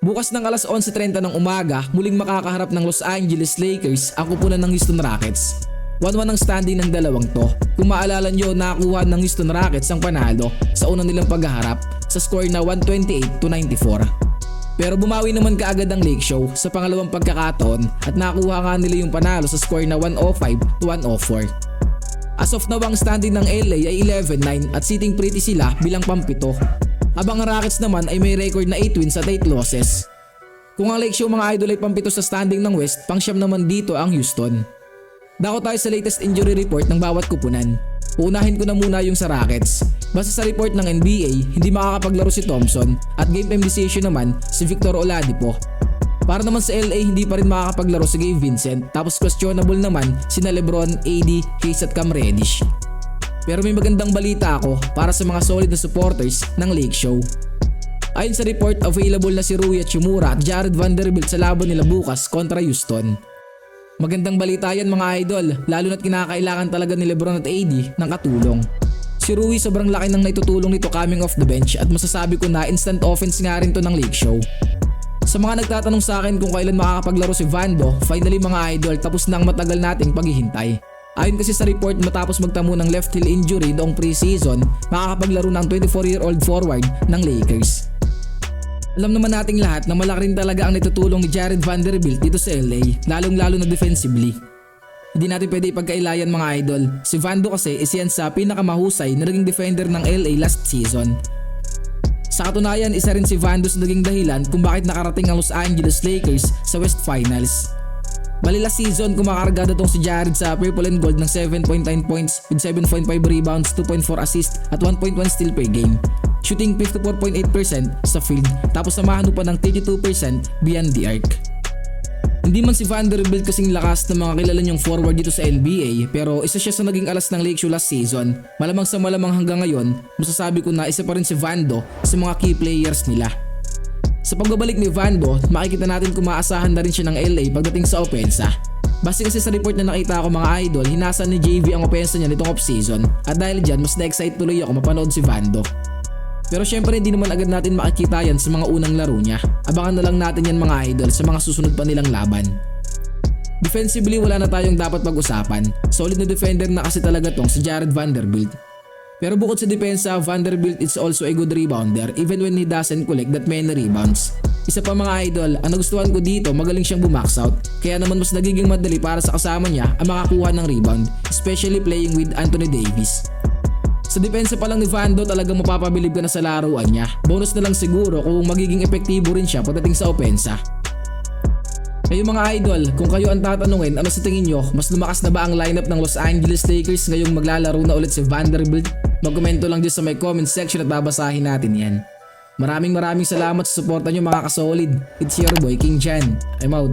Bukas ng alas 11.30 ng umaga, muling makakaharap ng Los Angeles Lakers ang kupunan ng Houston Rockets. 1-1 ang standing ng dalawang to. Kung maalala nyo, nakakuha ng Houston Rockets ang panalo sa unang nilang paghaharap sa score na 128 to 94. Pero bumawi naman kaagad ang Lake Show sa pangalawang pagkakataon at nakuha nga nila yung panalo sa score na 105 to 104. As of now ang standing ng LA ay 11-9 at sitting pretty sila bilang pampito. Habang ang Rockets naman ay may record na 8 wins at 8 losses. Kung ang Lake Show mga idol ay pampito sa standing ng West, pangsyam naman dito ang Houston. Dako tayo sa latest injury report ng bawat kupunan. Uunahin ko na muna yung sa Rockets. Basta sa report ng NBA, hindi makakapaglaro si Thompson at game time decision naman si Victor Oladipo. Para naman sa LA, hindi pa rin makakapaglaro si Gabe Vincent tapos questionable naman sina Lebron, AD, Case at Cam Reddish. Pero may magandang balita ako para sa mga solid na supporters ng Lake Show. Ayon sa report, available na si Rui Hachimura at Jared Vanderbilt sa laban nila bukas kontra Houston. Magandang balita yan mga idol, lalo na't kinakailangan talaga ni Lebron at AD ng katulong. Si Rui sobrang laki ng naitutulong nito coming off the bench at masasabi ko na instant offense nga rin to ng Lake Show. Sa mga nagtatanong sa akin kung kailan makakapaglaro si Vando, finally mga idol tapos na ang matagal nating paghihintay. Ayon kasi sa report matapos magtamo ng left heel injury noong preseason, makakapaglaro ng 24-year-old forward ng Lakers. Alam naman nating lahat na malaki rin talaga ang natutulong ni Jared Vanderbilt dito sa LA, lalong lalo na defensively. Hindi natin pwede ipagkailayan mga idol. Si Vando kasi is yan sa pinakamahusay na naging defender ng LA last season. Sa katunayan, isa rin si Vando sa naging dahilan kung bakit nakarating ang Los Angeles Lakers sa West Finals. Bali last season, kumakargada tong si Jared sa purple and gold ng 7.9 points with 7.5 rebounds, 2.4 assists at 1.1 steal per game. Shooting 54.8% sa field tapos samahan pa ng 32% beyond the arc. Hindi man si Vanderbilt kasing lakas ng mga kilala niyong forward dito sa NBA pero isa siya sa naging alas ng Lake Show last season. Malamang sa malamang hanggang ngayon, masasabi ko na isa pa rin si Vando sa mga key players nila. Sa pagbabalik ni Vando, makikita natin kung maasahan na rin siya ng LA pagdating sa opensa. Base kasi sa report na nakita ko mga idol, hinasa ni JV ang opensa niya nitong off-season at dahil dyan mas na-excite tuloy ako mapanood si Vando. Pero syempre hindi naman agad natin makikita yan sa mga unang laro niya. Abangan na lang natin yan mga idol sa mga susunod pa nilang laban. Defensively wala na tayong dapat pag-usapan. Solid na defender na kasi talaga tong si Jared Vanderbilt. Pero bukod sa depensa, Vanderbilt is also a good rebounder even when he doesn't collect that many rebounds. Isa pa mga idol, ang nagustuhan ko dito magaling siyang bumax out kaya naman mas nagiging madali para sa kasama niya ang makakuha ng rebound, especially playing with Anthony Davis. Sa depensa pa lang ni Vando talagang mapapabilib ka na sa laruan niya. Bonus na lang siguro kung magiging epektibo rin siya pagdating sa opensa. Kayo mga idol, kung kayo ang tatanungin, ano sa tingin nyo, mas lumakas na ba ang lineup ng Los Angeles Lakers ngayong maglalaro na ulit si Vanderbilt? Magkomento lang dyan sa may comment section at babasahin natin yan. Maraming maraming salamat sa suporta nyo mga kasolid. It's your boy King Jan. I'm out.